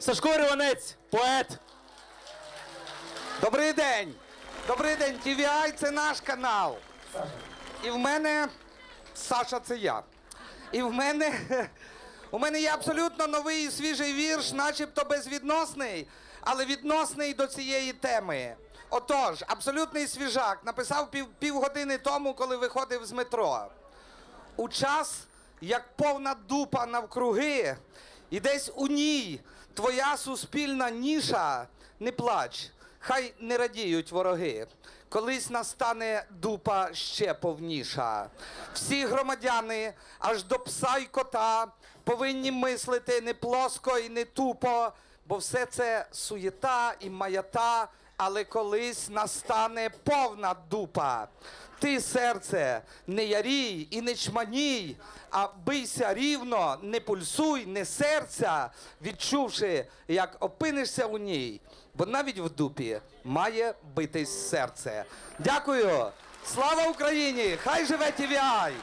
Сашко Риванець, поет. Добрий день! Добрий день, TVI це наш канал. І в мене Саша, це я. І в мене у мене є абсолютно новий і свіжий вірш, начебто безвідносний, але відносний до цієї теми. Отож, абсолютний свіжак написав пів, півгодини тому, коли виходив з метро. У час, як повна дупа навкруги, і десь у ній твоя суспільна ніша, не плач, хай не радіють вороги. Колись настане дупа ще повніша. Всі громадяни, аж до пса й кота, повинні мислити не плоско і не тупо, бо все це суєта і маята, але колись настане повна дупа. Ти, серце, не ярій і не чманій, а бийся рівно, не пульсуй, не серця, відчувши, як опинишся у ній, бо навіть в дупі має битись серце. Дякую, слава Україні! Хай живе ТВІ!